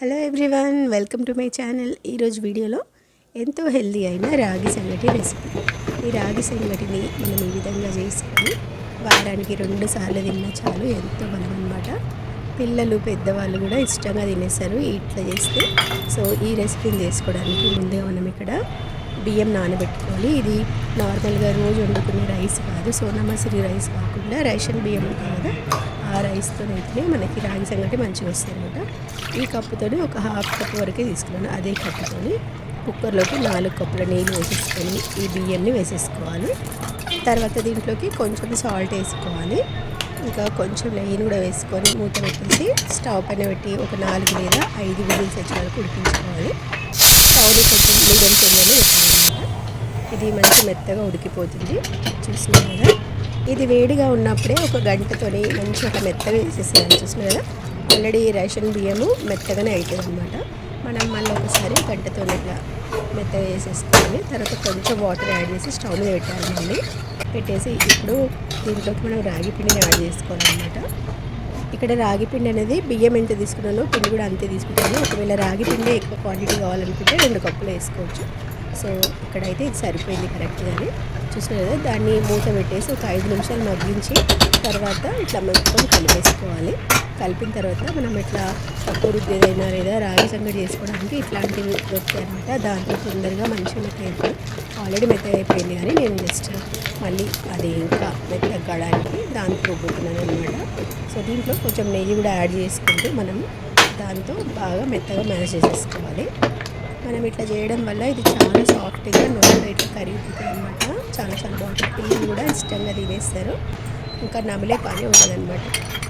Hello everyone welcome to my channel. ఈరోజు వీడియోలో ఎంతో హెల్దీ అయిన రాగి సంగటి రెసిపీ. ఈ రాగి సంగటిని మనం ఈ విధంగా చేసుకొని వారానికి రెండు సార్లు తిన్నా చాలు ఎంతో బలం అనమాట పిల్లలు పెద్దవాళ్ళు కూడా ఇష్టంగా తినేస్తారు ఇట్లా చేస్తే. సో ఈ రెసిపీని చేసుకోవడానికి ముందే మనం ఇక్కడ బియ్యం నానబెట్టుకోవాలి. ఇది నార్మల్గా రోజు వండుకునే రైస్ కాదు. సోనామసిరి రైస్ కాకుండా రేషన్ బియ్యం ఉంటుంది కదా ఆ రైస్తో అయితేనే మనకి రాగి సంగటి మంచిగా వస్తాయి అనమాట ఈ కప్పుతో ఒక హాఫ్ కప్ వరకే తీసుకున్నాను అదే కప్పుతో కుక్కర్లోకి నాలుగు కప్పుల నీళ్ళు వేసేసుకొని ఈ బియ్యాన్ని వేసేసుకోవాలి. తర్వాత దీంట్లోకి కొంచెం సాల్ట్ వేసుకోవాలి. ఇంకా కొంచెం నెయ్యిని కూడా వేసుకొని మూత పెట్టేసి స్టవ్ పైన పెట్టి ఒక నాలుగు లేదా ఐదు విజిల్స్ వచ్చే వరకు ఉడికించుకోవాలి. స్టవ్ని కొంచెం మీడియం ఫ్లేమ్లోనే పెట్టాలన్నమాట ఇది మంచి మెత్తగా ఉడికిపోతుంది. చూసినా కదా ఇది వేడిగా ఉన్నప్పుడే ఒక గంటతోని మంచి ఒక మెత్తగా వేసేసేయాలి. చూసినాం కదా ఆల్రెడీ రేషన్ బియ్యము మెత్తగానే అవుతుంది అనమాట మనం మళ్ళీ ఒకసారి గంటతో ఇట్లా మెత్తగా వేసేసుకోవాలి తర్వాత కొంచెం వాటర్ యాడ్ చేసి స్టవ్ మీద పెట్టాలి మళ్ళీ. పెట్టేసి ఇప్పుడు దీంట్లోకి మనం రాగి పిండిని యాడ్ చేసుకోవాలన్నమాట. ఇక్కడ రాగి పిండి అనేది బియ్యం ఎంత తీసుకున్నానో పిండి కూడా అంతే తీసుకుంటాను. ఒకవేళ రాగి పిండి ఎక్కువ క్వాంటిటీ కావాలనుకుంటే రెండు కప్పులు వేసుకోవచ్చు. సో ఇక్కడైతే ఇది సరిపోయింది కరెక్ట్గానే చూసారు కదా దాన్ని మూత పెట్టేసి ఒక ఐదు నిమిషాలు మగ్గించి తర్వాత ఇట్లా మొత్తం కలిపేసుకోవాలి. కలిపిన తర్వాత మనం ఇట్లా పప్పు రుద్దేదైనా లేదా రాగి సంగటి చేసుకోవడానికి ఇట్లాంటివి దొరుకుతాయి అనమాట దాంట్లో తొందరగా మంచిగా మెత్త అయిపోయి ఆల్రెడీ మెత్తగా అయిపోయింది కానీ నేను జస్ట్ మళ్ళీ అది ఇంకా మెత్తగా కావడానికి దాంట్లో రుబ్బుతున్నాను అనమాట సో దీంట్లో కొంచెం నెయ్యి కూడా యాడ్ చేసుకుంటూ మనం దాంతో బాగా మెత్తగా మ్యాష్ చేసేసుకోవాలి. మనం ఇట్లా చేయడం వల్ల ఇది చాలా సాఫ్ట్గా నోట్లో ఇట్లా కరిగిపోతుంది అనమాట చాలా చాలా బాగుంటుంది. పిల్లలు కూడా ఇష్టంగా తినేస్తారు. ఇంకా నమిలే పని ఉండదన్నమాట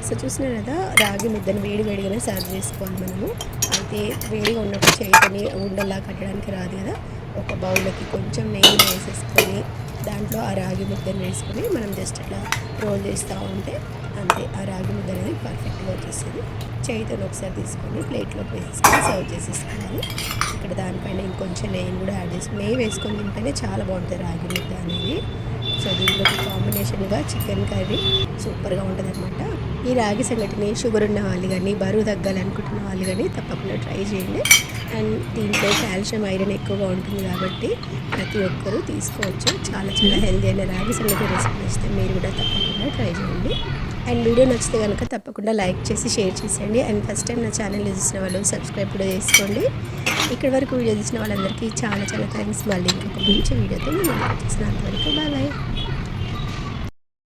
సో చూసినా కదా రాగి ముద్దను వేడి వేడిగానే సర్వ్ చేసుకోవాలి మనము. అయితే వేడిగా ఉన్నప్పుడు చేయకొని ఉండల్లా కట్టడానికి రాదు కదా. ఒక బౌల్లోకి కొంచెం నెయ్యి వేసేసుకొని దాంట్లో ఆ రాగి ముద్దను వేసుకొని మనం జస్ట్ ఇట్లా రోల్ చేస్తూ ఉంటే అంతే ఆ రాగి ముద్ద అనేది పర్ఫెక్ట్గా వచ్చేస్తుంది. చేయితో ఒకసారి తీసుకొని ప్లేట్లోకి వేసేసుకొని సర్వ్ చేసేసుకోవాలి ఇక్కడ దానిపైన ఇంకొంచెం నెయ్యిని కూడా యాడ్ చేసి నెయ్యి వేసుకొని తింటేనే చాలా బాగుంటుంది రాగి ముద్ద అనేది. సో దీంట్లోకి కాంబినేషన్గా చికెన్ కర్రీ సూపర్గా ఉంటుంది అనమాట ఈ రాగి సంగటిని షుగర్ ఉన్న వాళ్ళు కానీ బరువు తగ్గాలనుకుంటున్న వాళ్ళు కానీ తప్పకుండా ట్రై చేయండి. అండ్ దీంట్లో కాల్షియం ఐరన్ ఎక్కువగా ఉంటుంది కాబట్టి ప్రతి ఒక్కరూ తీసుకోవచ్చు. చాలా చాలా హెల్దీ అయిన రాగి సంగటి రెసిపీ ఇస్తే మీరు కూడా తప్పకుండా ట్రై చేయండి. అండ్ వీడియో నచ్చితే కనుక తప్పకుండా లైక్ చేసి షేర్ చేసేయండి. అండ్ ఫస్ట్ టైం నా ఛానల్ చూసిన వాళ్ళు సబ్స్క్రైబ్ కూడా చేసుకోండి. ఇక్కడ వరకు వీడియో చూసిన వాళ్ళందరికీ చాలా చాలా థ్యాంక్స్. మళ్ళీ ఇంకొక మంచి వీడియోతో నేను వచ్చేసినంత వరకు బాయ్ బాయ్.